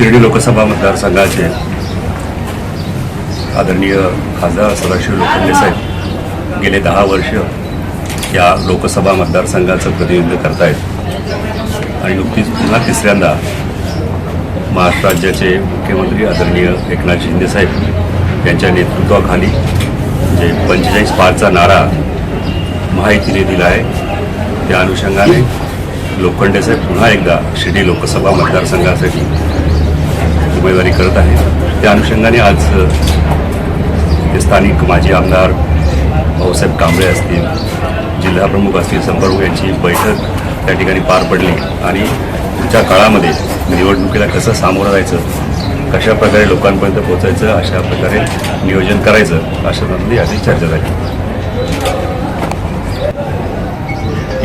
शिर्डी लोकसभा मतदारसंघाचे आदरणीय खासदार सदाशिव लोखंडे साहेब गेले दहा वर्ष या लोकसभा मतदारसंघाचं प्रतिनिधित्व करतायत. आणि नुकतीच पुन्हा तिसऱ्यांदा महाराष्ट्र राज्याचे मुख्यमंत्री आदरणीय एकनाथ शिंदे साहेब यांच्या नेतृत्वाखाली जे पंचेचाळीस पाचचा नारा माहितीने दिला आहे. त्या अनुषंगाने लोखंडे साहेब पुन्हा एकदा शिर्डी लोकसभा मतदारसंघासाठी उमेदवारी करत आहे. त्या अनुषंगाने आज अ, ते स्थानिक माजी आमदार भाऊसाहेब कांबळे असतील जिल्हाप्रमुख असतील संपर्क यांची बैठक त्या ठिकाणी पार पडली. आणि पुढच्या काळामध्ये निवडणुकीला कसं सामोरं जायचं कशा प्रकारे लोकांपर्यंत पोहोचायचं अशा प्रकारे नियोजन करायचं अशा संबंधी आधी चर्चा झाली.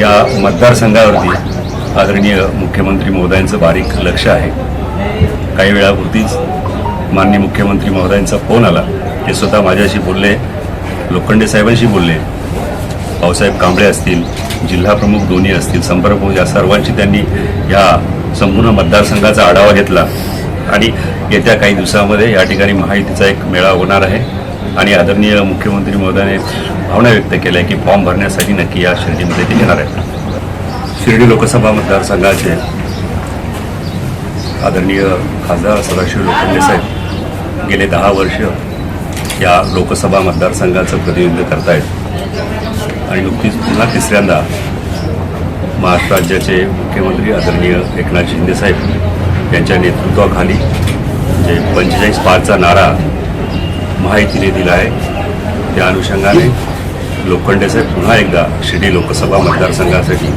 या मतदारसंघावरती आदरणीय मुख्यमंत्री मोदयांचं बारीक लक्ष आहे. काही वेळापूर्वीच माननीय मुख्यमंत्री महोदयांचा फोन आला. ते स्वतः माझ्याशी बोलले लोखंडे साहेबांशी बोलले. भाऊसाहेब कांबळे असतील जिल्हाप्रमुख दोन्ही असतील संपर्क या सर्वांशी त्यांनी या संपूर्ण मतदारसंघाचा आढावा घेतला. आणि येत्या काही दिवसामध्ये या ठिकाणी माहितीचा एक मेळा होणार आहे. आणि आदरणीय मुख्यमंत्री महोदयाने भावना व्यक्त केल्या की फॉर्म भरण्यासाठी नक्की या शिर्डीमध्ये ते येणार आहेत. शिर्डी लोकसभा मतदारसंघाचे आदरणीय खासदार सदाशिव लोखंडे साहेब गेले दहा वर्ष या लोकसभा मतदारसंघाचं प्रतिनिधित्व करतायत. आणि नुकतीच पुन्हा तिसऱ्यांदा महाराष्ट्र राज्याचे मुख्यमंत्री आदरणीय एकनाथ शिंदेसाहेब यांच्या नेतृत्वाखाली जे पंचेचाळीस पाचचा नारा माहितीने दिला आहे. त्या अनुषंगाने लोखंडे साहेब पुन्हा एकदा शिर्डी लोकसभा मतदारसंघासाठी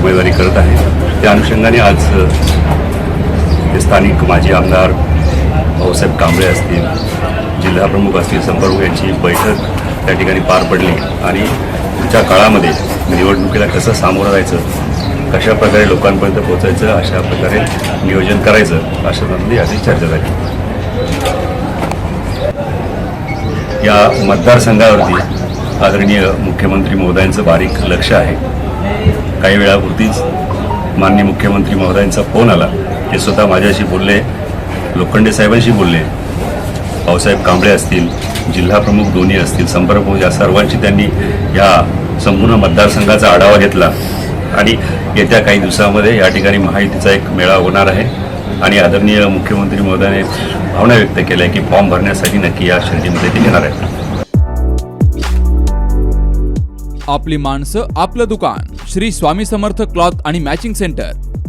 उमेदवारी करत आहे त्या अनुषंगाने आज स्थानिक माजी आमदार भाऊसाहेब कांबळे असतील जिल्हाप्रमुख असतील संपर्क यांची बैठक त्या ठिकाणी पार पडली. आणि पुढच्या काळामध्ये निवडणुकीला कसं सामोरं जायचं कशा प्रकारे लोकांपर्यंत पोहोचायचं अशा प्रकारे नियोजन करायचं अशा संबंधी आधी चर्चा झाली या मतदारसंघावरती आदरणीय मुख्यमंत्री महोदयांचं बारीक लक्ष आहे. काही वेळापूर्वीच माननीय मुख्यमंत्री महोदयांचा फोन आला. ते स्वतः माझ्याशी बोलले लोखंडे साहेबांशी बोलले. भाऊसाहेब कांबळे असतील जिल्हाप्रमुख दोन्ही असतील संपर्क म्हणजे या सर्वांची त्यांनी या संपूर्ण मतदारसंघाचा आढावा घेतला. आणि येत्या काही दिवसामध्ये या ठिकाणी माहितीचा एक मेळा होणार आहे. आणि आदरणीय मुख्यमंत्री महोदयाने भावना व्यक्त केल्या की फॉर्म भरण्यासाठी नक्की या शर्तीमध्ये ते घेणार आहेत. आपली माणसं आपलं दुकान. श्री स्वामी समर्थ क्लॉथ आणि मॅचिंग सेंटर.